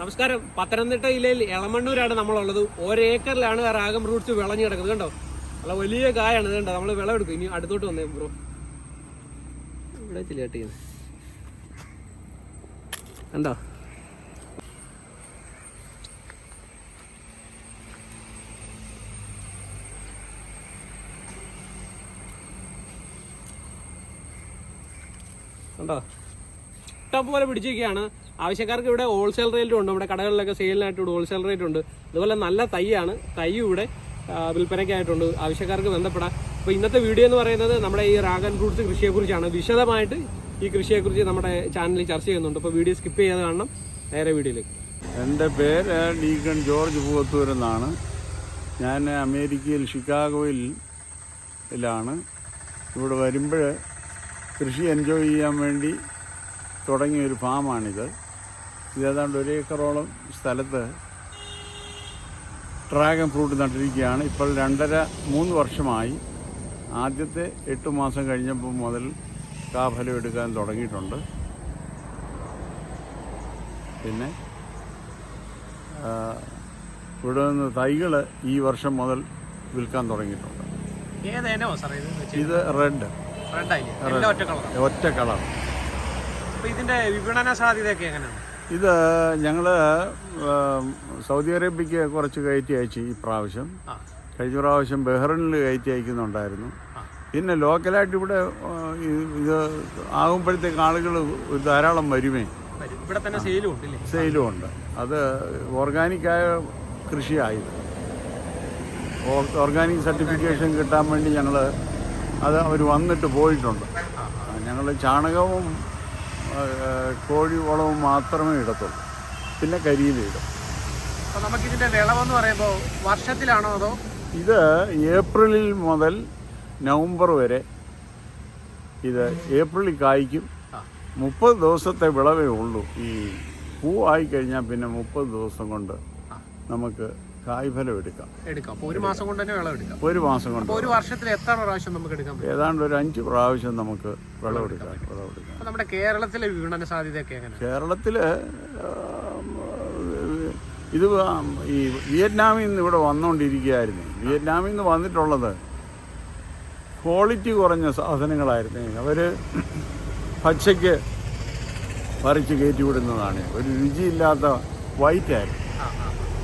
നമസ്കാരം. പത്തനംതിട്ട ജില്ലയിൽ എളമണ്ണൂരാണ് നമ്മളുള്ളത്. ഒരേക്കറിലാണ് റാഗം റൂട്ട്സ് വിളഞ്ഞു കിടക്കുന്നത് കണ്ടോ? നല്ല വലിയ കായാണ് ഇത് കണ്ടോ? നമ്മൾ വിളവെടുക്കും ഇനി അടുത്തോട്ട് വന്നേ ബ്രോ. ഇവിടെ ചില കണ്ടോ? കണ്ടോ? ടോപ്പ് പോലെ പിടിച്ചിരിക്കുകയാണ്. ആവശ്യക്കാർക്ക് ഇവിടെ ഹോൾസെയിൽ റേറ്റും ഉണ്ട്. നമ്മുടെ കടകളിലൊക്കെ സെയിലിനായിട്ട് ഇവിടെ ഹോൾസെയിൽ റേറ്റ് ഉണ്ട്. അതുപോലെ നല്ല തൈയാണ്. തൈ ഇവിടെ വിൽപ്പനയ്ക്കായിട്ടുണ്ട് ആവശ്യക്കാർക്ക് ബന്ധപ്പെടാം. അപ്പോൾ ഇന്നത്തെ വീഡിയോ എന്ന് പറയുന്നത് നമ്മുടെ ഈ റാഗൻ ഫ്രൂട്ട്സ് കൃഷിയെക്കുറിച്ചാണ്. വിശദമായിട്ട് ഈ കൃഷിയെക്കുറിച്ച് നമ്മുടെ ചാനലിൽ ചർച്ച ചെയ്യുന്നുണ്ട്. അപ്പോൾ വീഡിയോ സ്കിപ്പ് ചെയ്യാതെ കാണണം. നേരെ വീഡിയോയിലേക്ക്. എന്റെ പേര് ഡീക്കൺ ജോർജ് പൂവത്തൂർ എന്നാണ്. ഞാൻ അമേരിക്കയിൽ ഷിക്കാഗോയിൽ ലാണ്. ഇവിടെ വരുമ്പോൾ കൃഷി എൻജോയ് ചെയ്യാൻ വേണ്ടി തുടങ്ങിയ ഒരു ഫാമാണിത്. ഇത് ഏതാണ്ട് ഒരു ഏക്കറോളം സ്ഥലത്ത് ഡ്രാഗൺ ഫ്രൂട്ട് നട്ടിരിക്കുകയാണ്. ഇപ്പോൾ രണ്ടര മൂന്ന് വർഷമായി. ആദ്യത്തെ എട്ട് മാസം കഴിഞ്ഞപ്പോൾ മുതൽ കാഫലം എടുക്കാൻ തുടങ്ങിയിട്ടുണ്ട്. പിന്നെ ഇവിടെ നിന്ന് തൈകൾ ഈ വർഷം മുതൽ വിൽക്കാൻ തുടങ്ങിയിട്ടുണ്ട്. ഇത് റെഡ്. ഒറ്റ കളർ ഇതിന്റെ വിപണന സാധ്യതയൊക്കെ എങ്ങനെയാണ്? ഇത് ഞങ്ങൾ സൗദി അറേബ്യക്ക് കുറച്ച് കയറ്റി അയച്ചു ഈ പ്രാവശ്യം. കഴിഞ്ഞ പ്രാവശ്യം ബഹ്റിനിൽ കയറ്റി അയക്കുന്നുണ്ടായിരുന്നു. പിന്നെ ലോക്കലായിട്ട് ഇവിടെ ഇത് ആകുമ്പോഴത്തേക്ക് ആളുകൾ ധാരാളം വരുമേ. ഇവിടെ തന്നെ സെയിലും ഉണ്ട് ഇല്ലേ? സെയിലും ഉണ്ട്. അത് ഓർഗാനിക്കായ കൃഷിയായത് ഓർ- ഓർഗാനിക് സർട്ടിഫിക്കേഷൻ കിട്ടാൻ വേണ്ടി ഞങ്ങൾ അത് അവർ വന്നിട്ട് പോയിട്ടുണ്ട്. ഞങ്ങൾ ചാണകവും കോഴി വളവും മാത്രമേ ഇടത്തുള്ളൂ. പിന്നെ കരിയിലിടും ഇടും. നമുക്കിതിന്റെ വിളവെന്ന് പറയുമ്പോൾ വർഷത്തിലാണോ അതോ? ഇത് ഏപ്രിലിൽ മുതൽ നവംബർ വരെ ഇത് ഏപ്രിലിൽ കായ്ക്കും. മുപ്പത് ദിവസത്തെ വിളവേ ഉള്ളൂ. ഈ പൂ ആയി കഴിഞ്ഞാൽ പിന്നെ മുപ്പത് ദിവസം കൊണ്ട് നമുക്ക് കായ്ഫലം എടുക്കാം. എടുക്കാം. ഒരു മാസം കൊണ്ട് തന്നെ വിളവെടുക്കാം ഒരു മാസം കൊണ്ട് അപ്പൊ ഒരു വർഷത്തിൽ എത്ര പ്രാവശ്യം നമുക്ക് എടുക്കാൻ പറ്റും? ഏതാണ്ട് ഒരു അഞ്ച് പ്രാവശ്യം നമുക്ക് വിളവെടുക്കാം വിളവെടുക്കാം നമ്മുടെ കേരളത്തിലെ വിപണന സാധ്യതയൊക്കെ എങ്ങനെ കേരളത്തിൽ ഇത് ഈ വിയറ്റ്നാമിൽ നിന്ന് ഇവിടെ വന്നുകൊണ്ടിരിക്കുകയായിരുന്നു വിയറ്റ്നാമിൽ നിന്ന് വന്നിട്ടുള്ളത് ക്വാളിറ്റി കുറഞ്ഞ സാധനങ്ങളായിരുന്നു. അവർ പച്ചയ്ക്ക് പറിച്ച് കയറ്റി വിടുന്നതാണ്. ഒരു രുചിയില്ലാത്ത വൈറ്റ് ആയിരുന്നു ആ, ആ.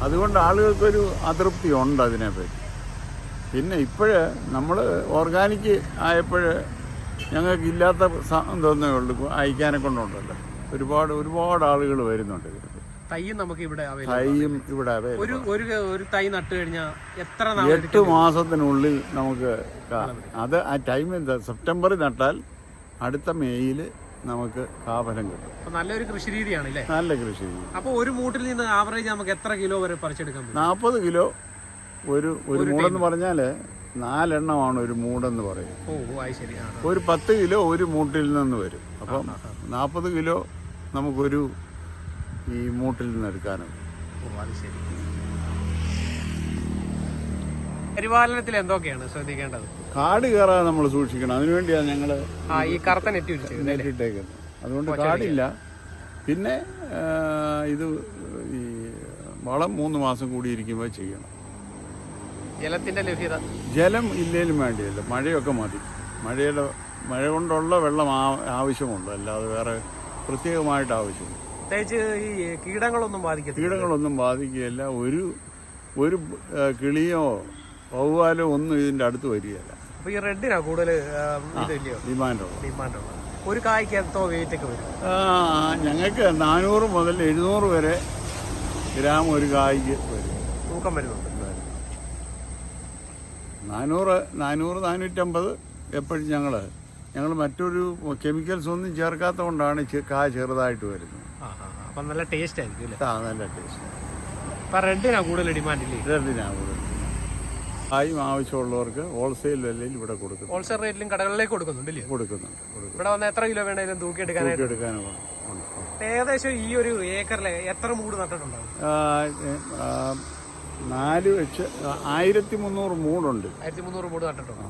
അതുകൊണ്ട് ആളുകൾക്കൊരു അതൃപ്തി ഉണ്ട് അതിനെപ്പറ്റി. പിന്നെ ഇപ്പോഴ് നമ്മൾ ഓർഗാനിക് ആയപ്പോൾ ഞങ്ങൾക്ക് ഇല്ലാത്ത എന്തോന്നേ ഉള്ളൂ. അയക്കാനെ കൊണ്ടുണ്ടല്ലോ. ഒരുപാട് ഒരുപാട് ആളുകൾ വരുന്നുണ്ട് തൈയും നമുക്ക് ഇവിടെ തൈയും ഇവിടെ. ഒരു ഒരു ഒരു തൈ നട്ട് കഴിഞ്ഞാൽ എത്ര എട്ട് മാസത്തിനുള്ളിൽ നമുക്ക് അത് ആ ടൈം എന്താ സെപ്റ്റംബറിൽ നട്ടാൽ അടുത്ത മെയ്യിൽ നമുക്ക് കാഫലം കിട്ടും. അപ്പൊ നല്ലൊരു കൃഷി രീതിയാണ് അല്ലേ നല്ല കൃഷി രീതി. അപ്പൊ ഒരു മൂട്ടിൽ നിന്ന് ആവറേജ് നമുക്ക് എത്ര കിലോ വരെ പറിച്ചെടുക്കാൻ പറ്റും? നാൽപ്പത് കിലോ ഒരു ഒരു മൂടെന്ന് പറഞ്ഞാൽ നാലെണ്ണമാണ് ഒരു മൂടെന്ന് പറയും. ഓ ഓ, അത് ശരി. ആ ഒരു പത്ത് കിലോ ഒരു മൂട്ടിൽ നിന്ന് വരും. അപ്പം നാൽപ്പത് കിലോ നമുക്കൊരു ഈ മൂട്ടിൽ നിന്ന് എടുക്കാനും. ഓ അത് ശരി. പരിപാലനത്തിൽ എന്തൊക്കെയാണ് ശ്രദ്ധിക്കേണ്ടത്? കാട് കയറാതെ നമ്മൾ സൂക്ഷിക്കണം. അതിനുവേണ്ടിയാണ് ഞങ്ങൾ ആ ഈ കറുത്ത നെറ്റ് നെറ്റിട്ടേക്കുന്നത്. അതുകൊണ്ട് കാടില്ല. പിന്നെ ഇത് ഈ വളം മൂന്ന് മാസം കൂടി ഇരിക്കുമ്പോൾ ചെയ്യണം. ജലത്തിന്റെ ലഭ്യത? ജലം ഇല്ലേലും വേണ്ടിയല്ല. മഴയൊക്കെ മതി. മഴയുടെ മഴ കൊണ്ടുള്ള വെള്ളം ആവശ്യമുണ്ട്. അല്ലാതെ വേറെ പ്രത്യേകമായിട്ട് ആവശ്യമുണ്ട് പ്രത്യേകിച്ച് ഈ കീടങ്ങളൊന്നും ബാധിക്കില്ല കീടങ്ങളൊന്നും ബാധിക്കുകയില്ല. ഒരു ഒരു കിളിയോ വവ്വാലോ ഒന്നും ഇതിന്റെ അടുത്ത് വരികയില്ല. അപ്പോൾ ഈ റെഡിനാണ് കൂടുതൽ ഇതില്ലയോ ഡിമാൻഡുള്ളത് ഡിമാൻഡ് ഒരു കായ്ക്ക് എന്തോ വെയിറ്റ് ഒക്കെ വരും. ഞങ്ങൾക്ക് നാനൂറ് മുതൽ എഴുന്നൂറ് വരെ ഗ്രാം ഒരു കായ്ക്ക് വരും. തൂക്കം വരുന്നുണ്ട്. നാനൂറ് നാനൂറ് നാനൂറ്റമ്പത് എപ്പോഴും ഞങ്ങൾ ഞങ്ങൾ മറ്റൊരു കെമിക്കൽസ് ഒന്നും ചേർക്കാത്ത കൊണ്ടാണ് കാ ചെറുതായിട്ട് വരുന്നത്. ആ. നല്ല ടേസ്റ്റ് ആയിരിക്കും ആ നല്ല ടേസ്റ്റ് അപ്പം റെഡിനാ കൂടുതൽ ഡിമാൻഡ് ഇല്ലേ? റെഡിനാണ് കൂടുതൽ കായും ആവശ്യമുള്ളവർക്ക് ഹോൾസെയിൽ വിലയിൽ ഇവിടെ കൊടുക്കും ഹോൾസെയിൽ റേറ്റിലും കടകളിലേക്ക് കൊടുക്കുന്നുണ്ട് ഇല്ലയോ? കൊടുക്കുന്നുണ്ട് ഇവിടെ വന്ന് എത്ര കിലോ വേണേലും തൂക്കിയെടുക്കാനായിട്ട്. ഉണ്ട്. ഏകദേശം ഈ ഒരു ഏക്കറിൽ എത്ര മൂട് നട്ടിട്ടുണ്ടാവും? നാല് വെച്ച് ആയിരത്തി മുന്നൂറ് മൂടുണ്ട്. ആയിരത്തി മുന്നൂറ് മൂട് നട്ടിട്ടുണ്ട്?